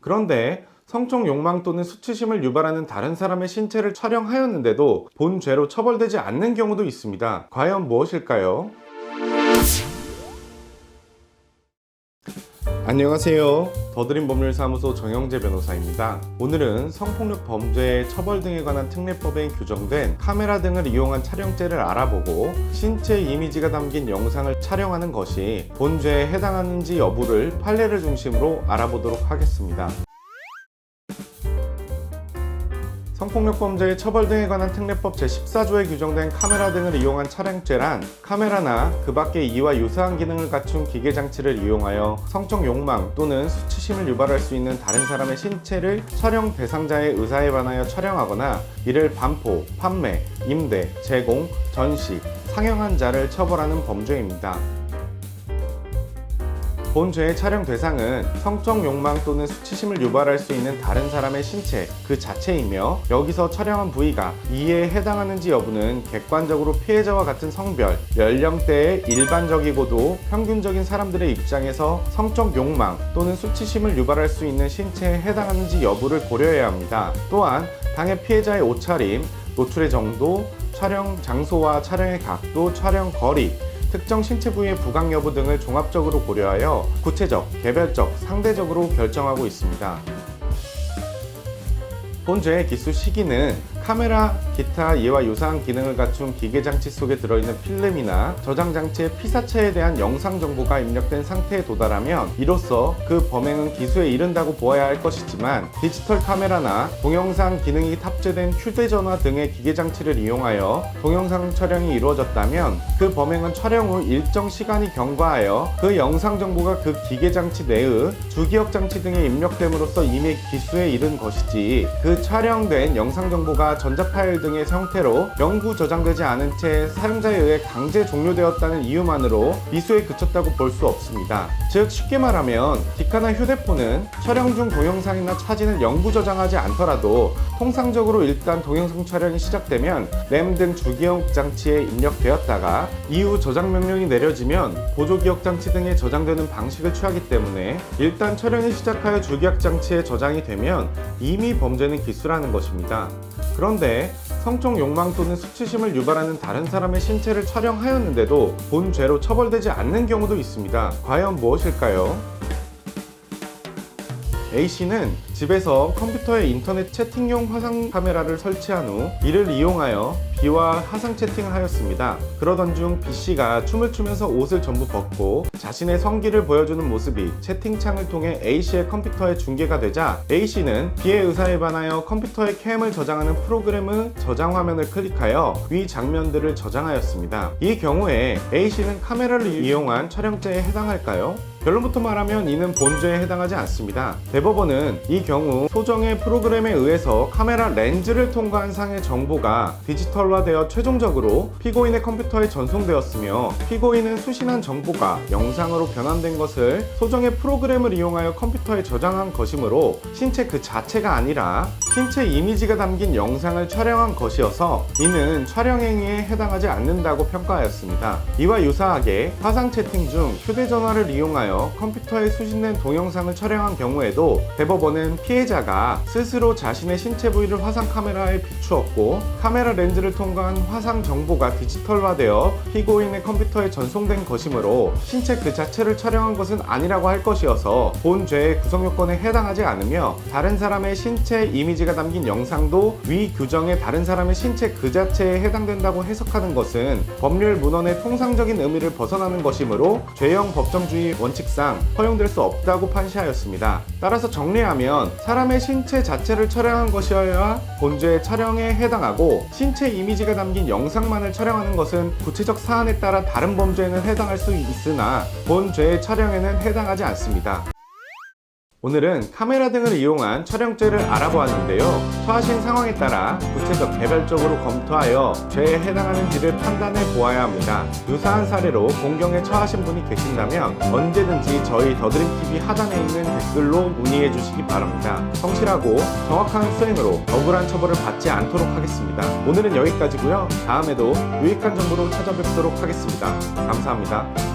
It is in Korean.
그런데 성적 욕망 또는 수치심을 유발하는 다른 사람의 신체를 촬영하였는데도 본 죄로 처벌되지 않는 경우도 있습니다. 과연 무엇일까요? 안녕하세요. 더드림 법률사무소 정영재 변호사입니다. 오늘은 성폭력 범죄의 처벌 등에 관한 특례법에 규정된 카메라 등을 이용한 촬영죄를 알아보고 신체 이미지가 담긴 영상을 촬영하는 것이 본죄에 해당하는지 여부를 판례를 중심으로 알아보도록 하겠습니다. 성폭력 범죄의 처벌 등에 관한 특례법 제14조에 규정된 카메라 등을 이용한 촬영죄란 카메라나 그 밖의 이와 유사한 기능을 갖춘 기계 장치를 이용하여 성적 욕망 또는 수치심을 유발할 수 있는 다른 사람의 신체를 촬영 대상자의 의사에 반하여 촬영하거나 이를 반포, 판매, 임대, 제공, 전시, 상영한 자를 처벌하는 범죄입니다. 본 죄의 촬영 대상은 성적 욕망 또는 수치심을 유발할 수 있는 다른 사람의 신체 그 자체이며 여기서 촬영한 부위가 이에 해당하는지 여부는 객관적으로 피해자와 같은 성별, 연령대의 일반적이고도 평균적인 사람들의 입장에서 성적 욕망 또는 수치심을 유발할 수 있는 신체에 해당하는지 여부를 고려해야 합니다. 또한 당해 피해자의 옷차림, 노출의 정도, 촬영 장소와 촬영의 각도, 촬영 거리, 특정 신체 부위의 부각 여부 등을 종합적으로 고려하여 구체적, 개별적, 상대적으로 결정하고 있습니다. 본죄의 기수 시기는 카메라, 기타 이와 유사한 기능을 갖춘 기계 장치 속에 들어있는 필름이나 저장 장치의 피사체에 대한 영상 정보가 입력된 상태에 도달하면 이로써 그 범행은 기수에 이른다고 보아야 할 것이지만 디지털 카메라나 동영상 기능이 탑재된 휴대전화 등의 기계 장치를 이용하여 동영상 촬영이 이루어졌다면 그 범행은 촬영 후 일정 시간이 경과하여 그 영상 정보가 그 기계 장치 내의 주기억 장치 등에 입력됨으로써 이미 기수에 이른 것이지 그 촬영된 영상 정보가 전자 파일 등의 형태로 영구 저장되지 않은 채 사용자에 의해 강제 종료되었다는 이유만으로 미수에 그쳤다고 볼 수 없습니다. 즉 쉽게 말하면 디카나 휴대폰은 촬영 중 동영상이나 사진을 영구 저장하지 않더라도 통상적으로 일단 동영상 촬영이 시작되면 램 등 주기억 장치에 입력되었다가 이후 저장 명령이 내려지면 보조 기억 장치 등에 저장되는 방식을 취하기 때문에 일단 촬영이 시작하여 주기억 장치에 저장이 되면 이미 범죄는 기수라는 것입니다. 그런데 성적 욕망 또는 수치심을 유발하는 다른 사람의 신체를 촬영하였는데도 본 죄로 처벌되지 않는 경우도 있습니다. 과연 무엇일까요? A씨는 집에서 컴퓨터에 인터넷 채팅용 화상 카메라를 설치한 후 이를 이용하여 B와 화상 채팅을 하였습니다. 그러던 중 B씨가 춤을 추면서 옷을 전부 벗고 자신의 성기를 보여주는 모습이 채팅창을 통해 A씨의 컴퓨터에 중계가 되자 A씨는 B의 의사에 반하여 컴퓨터에 캠을 저장하는 프로그램의 저장 화면을 클릭하여 위 장면들을 저장하였습니다. 이 경우에 A씨는 카메라를 이용한 촬영죄에 해당할까요? 결론부터 말하면 이는 본죄에 해당하지 않습니다. 대법원은 이 경우 소정의 프로그램에 의해서 카메라 렌즈를 통과한 상의 정보가 디지털화되어 최종적으로 피고인의 컴퓨터에 전송되었으며 피고인은 수신한 정보가 영상으로 변환된 것을 소정의 프로그램을 이용하여 컴퓨터에 저장한 것이므로 신체 그 자체가 아니라 신체 이미지가 담긴 영상을 촬영한 것이어서 이는 촬영 행위에 해당하지 않는다고 평가하였습니다. 이와 유사하게 화상 채팅 중 휴대전화를 이용하여 컴퓨터에 수신된 동영상을 촬영한 경우에도 대법원은 피해자가 스스로 자신의 신체 부위를 화상 카메라에 비추었고 카메라 렌즈를 통과한 화상 정보가 디지털화되어 피고인의 컴퓨터에 전송된 것이므로 신체 그 자체를 촬영한 것은 아니라고 할 것이어서 본 죄의 구성 요건에 해당하지 않으며 다른 사람의 신체 이미지 가 담긴 영상도 위 규정의 다른 사람의 신체 그 자체에 해당된다고 해석하는 것은 법률 문헌의 통상적인 의미를 벗어나는 것이므로 죄형 법정주의 원칙상 허용될 수 없다고 판시하였습니다. 따라서 정리하면 사람의 신체 자체를 촬영한 것이어야 본죄의 촬영에 해당하고 신체 이미지가 담긴 영상만을 촬영하는 것은 구체적 사안에 따라 다른 범죄에는 해당할 수 있으나 본죄의 촬영에는 해당하지 않습니다. 오늘은 카메라 등을 이용한 촬영죄를 알아보았는데요. 처하신 상황에 따라 구체적 개별적으로 검토하여 죄에 해당하는지를 판단해 보아야 합니다. 유사한 사례로 공경에 처하신 분이 계신다면 언제든지 저희 더드림TV 하단에 있는 댓글로 문의해 주시기 바랍니다. 성실하고 정확한 수행으로 억울한 처벌을 받지 않도록 하겠습니다. 오늘은 여기까지고요. 다음에도 유익한 정보로 찾아뵙도록 하겠습니다. 감사합니다.